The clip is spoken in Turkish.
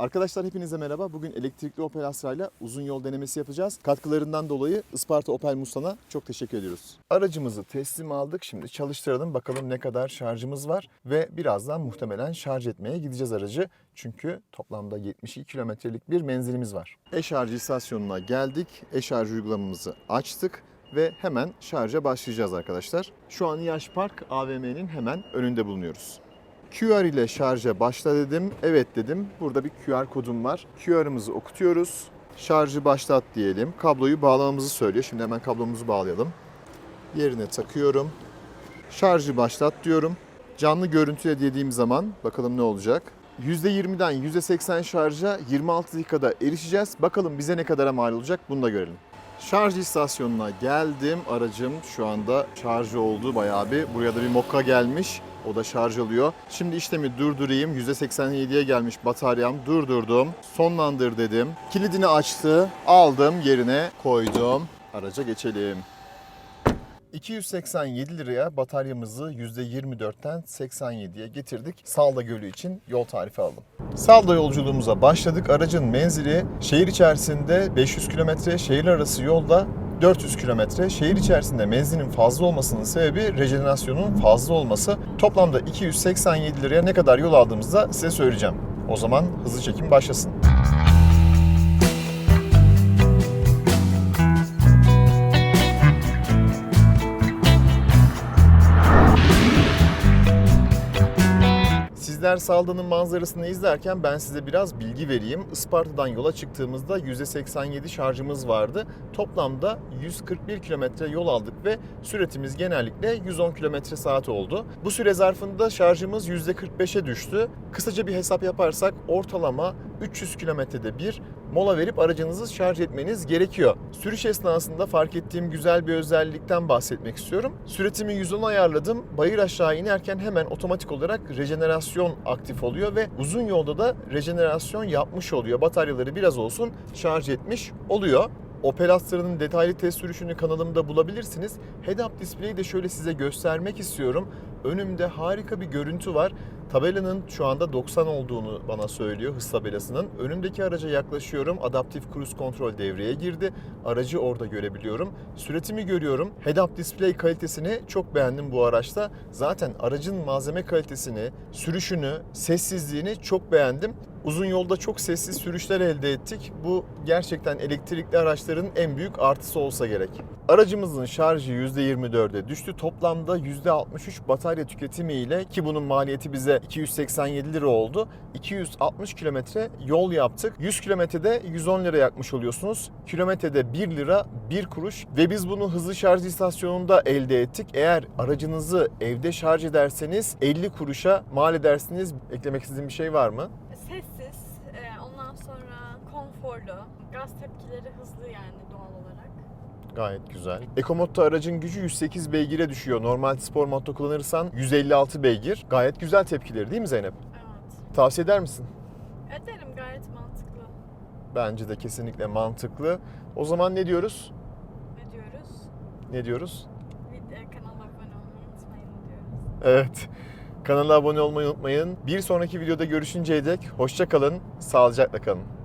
Arkadaşlar hepinize merhaba. Bugün elektrikli Opel Astra ile uzun yol denemesi yapacağız. Katkılarından dolayı Isparta Opel Mustan'a çok teşekkür ediyoruz. Aracımızı teslim aldık. Şimdi çalıştıralım bakalım ne kadar şarjımız var ve birazdan muhtemelen şarj etmeye gideceğiz aracı. Çünkü toplamda 72 kilometrelik bir menzilimiz var. E-şarj istasyonuna geldik. E-şarj uygulamamızı açtık ve hemen şarja başlayacağız arkadaşlar. Şu an Yaş Park AVM'nin hemen önünde bulunuyoruz. QR ile şarja başla dedim. Evet dedim. Burada bir QR kodum var. QR'ımızı okutuyoruz. Şarjı başlat diyelim. Kabloyu bağlamamızı söylüyor. Şimdi hemen kablomuzu bağlayalım. Yerine takıyorum. Şarjı başlat diyorum. Canlı görüntüle dediğim zaman bakalım ne olacak. %20'den %80 şarja 26 dakikada erişeceğiz. Bakalım bize ne kadara mal olacak bunu da görelim. Şarj istasyonuna geldim. Aracım şu anda şarj oldu bayağı bir. Buraya da bir mokka gelmiş. O da şarj alıyor. Şimdi işlemi durdurayım. %87'ye gelmiş bataryam. Durdurdum. Sonlandır dedim. Kilidini açtı. Aldım yerine koydum. Araca geçelim. 287 liraya bataryamızı %24'ten 87'ye getirdik. Salda Gölü için yol tarifi aldım. Salda yolculuğumuza başladık. Aracın menzili şehir içerisinde 500 kilometre, şehir arası yolda 400 kilometre. Şehir içerisinde menzilin fazla olmasının sebebi rejenerasyonun fazla olması. Toplamda 287 liraya ne kadar yol aldığımızı da size söyleyeceğim. O zaman hızlı çekim başlasın. Sizler Salda'nın manzarasını izlerken ben size biraz bilgi vereyim. Isparta'dan yola çıktığımızda %87 şarjımız vardı. Toplamda 141 kilometre yol aldık ve süretimiz genellikle 110 kilometre saat oldu. Bu süre zarfında şarjımız %45'e düştü. Kısaca bir hesap yaparsak ortalama 300 kilometrede bir mola verip aracınızı şarj etmeniz gerekiyor. Sürüş esnasında fark ettiğim güzel bir özellikten bahsetmek istiyorum. Süretimi 110 ayarladım. Bayır aşağı inerken hemen otomatik olarak rejenerasyon aktif oluyor ve uzun yolda da rejenerasyon yapmış oluyor. Bataryaları biraz olsun şarj etmiş oluyor. Opel Astra'nın detaylı test sürüşünü kanalımda bulabilirsiniz. Head-up display'i de şöyle size göstermek istiyorum. Önümde harika bir görüntü var. Tabelanın şu anda 90 olduğunu bana söylüyor hız tabelasının. Önümdeki araca yaklaşıyorum. Adaptif Cruise Control devreye girdi. Aracı orada görebiliyorum. Süretimi görüyorum. Head-up display kalitesini çok beğendim bu araçta. Zaten aracın malzeme kalitesini, sürüşünü, sessizliğini çok beğendim. Uzun yolda çok sessiz sürüşler elde ettik. Bu gerçekten elektrikli araçların en büyük artısı olsa gerek. Aracımızın şarjı %24'e düştü. Toplamda %63 batarya tüketimi ile ki bunun maliyeti bize 287 lira oldu. 260 kilometre yol yaptık. 100 kilometrede 110 lira yakmış oluyorsunuz. Kilometrede 1 lira 1 kuruş ve biz bunu hızlı şarj istasyonunda elde ettik. Eğer aracınızı evde şarj ederseniz 50 kuruşa mal edersiniz. Eklemek istediğim bir şey var mı? Sessiz, e, ondan sonra konforlu, gaz tepkileri hızlı yani. Gayet güzel. EcoMod'da aracın gücü 108 beygire düşüyor. Normal spor modda kullanırsan 156 beygir. Gayet güzel tepkileri değil mi Zeynep? Evet. Tavsiye eder misin? Ederim gayet mantıklı. Bence de kesinlikle mantıklı. O zaman ne diyoruz? Ne diyoruz? Ne diyoruz? Kanala abone olmayı unutmayın diyoruz. Evet. Kanala abone olmayı unutmayın. Bir sonraki videoda görüşünceye dek hoşça kalın, sağlıcakla kalın.